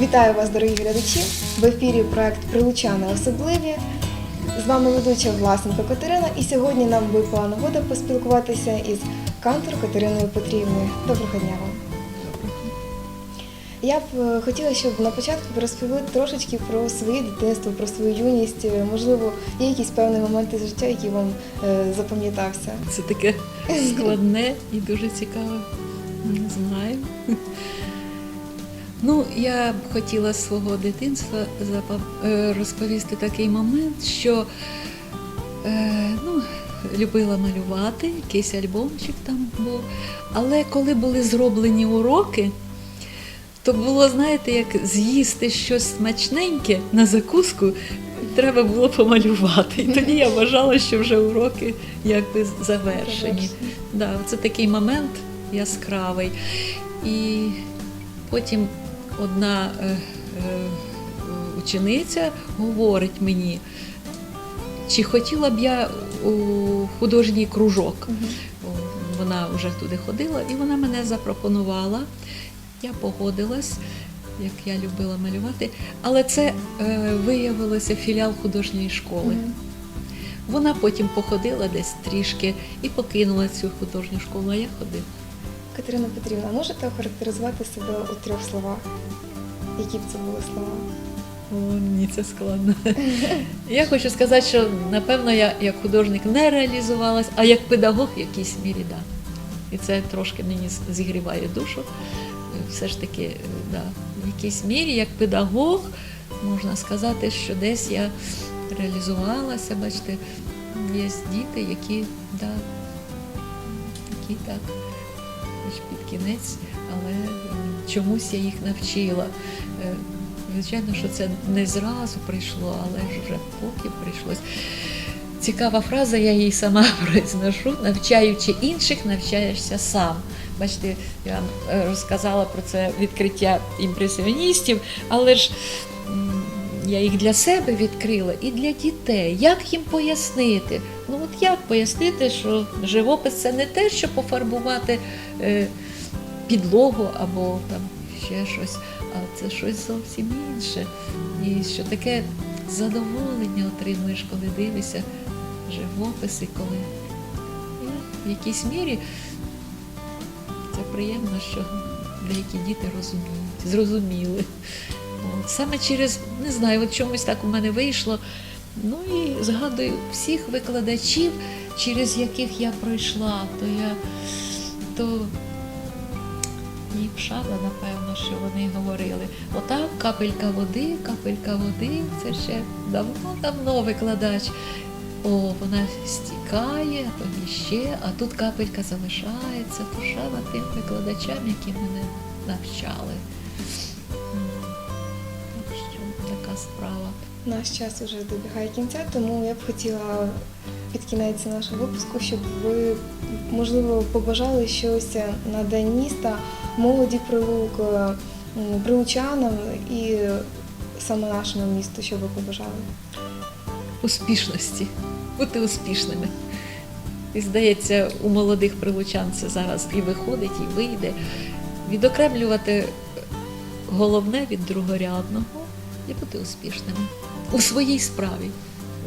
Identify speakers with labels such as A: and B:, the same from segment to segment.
A: Вітаю вас, дорогі глядачі! В ефірі проект Прилучани особливі. З вами ведуча Власенко Катерина, і сьогодні нам випала нагода поспілкуватися із кантором Катериною Петрівною. Доброго дня вам! Я б е, хотіла, щоб на початку ви розповіли трошечки про своє дитинство, про свою юність. Е, Можливо, є якісь певні моменти з життя, які вам е, запам'ятався.
B: Це таке складне і дуже цікаве. Не знаю. Ну, я б хотіла з свого дитинства е, розповісти такий момент, що е, ну, любила малювати, якийсь альбомчик там був. Але коли були зроблені уроки, то було, знаєте, як з'їсти щось смачненьке на закуску, треба було помалювати. І тоді я вважала, що вже уроки якби завершені.
A: Завершені.
B: Да, це такий момент яскравий. І потім одна е, е, учениця говорить мені, чи хотіла б я у художній кружок. Вона вже туди ходила, і вона мене запропонувала. Я погодилась, як я любила малювати, але це е, виявилося філіал художньої школи. Вона потім походила десь трішки і покинула цю художню школу, а я ходила.
A: Катерина Петрівна, можете охарактеризувати себе у трьох словах? Які б це були слова?
B: О, ні, це складно. Я хочу сказати, що напевно я як художник не реалізувалась, а як педагог в якійсь мірі, да. І це трошки мені зігріває душу. Все ж таки, да, в якійсь мірі, як педагог, можна сказати, що десь я реалізувалася, бачите, є діти, які, да, які так, хоч під кінець, але чомусь я їх навчила. Е, Звичайно, що це не зразу прийшло, але ж вже потім прийшлось. Цікава фраза, я її сама произношу. Навчаючи інших, навчаєшся сам. Бачите, я вам е, розказала про це відкриття імпресіоністів, але ж я їх для себе відкрила і для дітей. Як їм пояснити? Ну от як пояснити, що живопис це не те, що пофарбувати е, підлогу або там ще щось, а це щось зовсім інше. І що таке задоволення отримуєш, коли дивишся живописи, коли і в якійсь мірі це приємно, що деякі діти розуміють, зрозуміли. Саме через, не знаю, от чомусь так у мене вийшло. Ну і згадую всіх викладачів, через яких я пройшла, то я то їх шана, напевно, що вони говорили. Отак капелька води, капелька води, це ще давно-давно викладач. О, вона стікає, а тоді ще, а тут капелька залишається. То шана тим викладачам, які мене навчали. Справа.
A: Наш час уже добігає кінця, тому я б хотіла під кінець нашого випуску, щоб ви, можливо, побажали щось на День міста, молоді прилук, е, прилучанам і саме нашому місту, що ви побажали.
B: успішності, бути успішними. І здається, у молодих прилучан це зараз і виходить, і вийде. Відокремлювати головне від другорядного і бути успішними у своїй справі,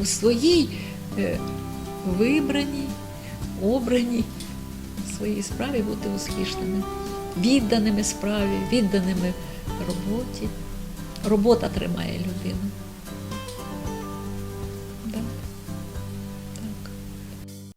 B: у своїй е, вибраній, обраній у своїй справі бути успішними, відданими справі, відданими роботі. Робота тримає людину.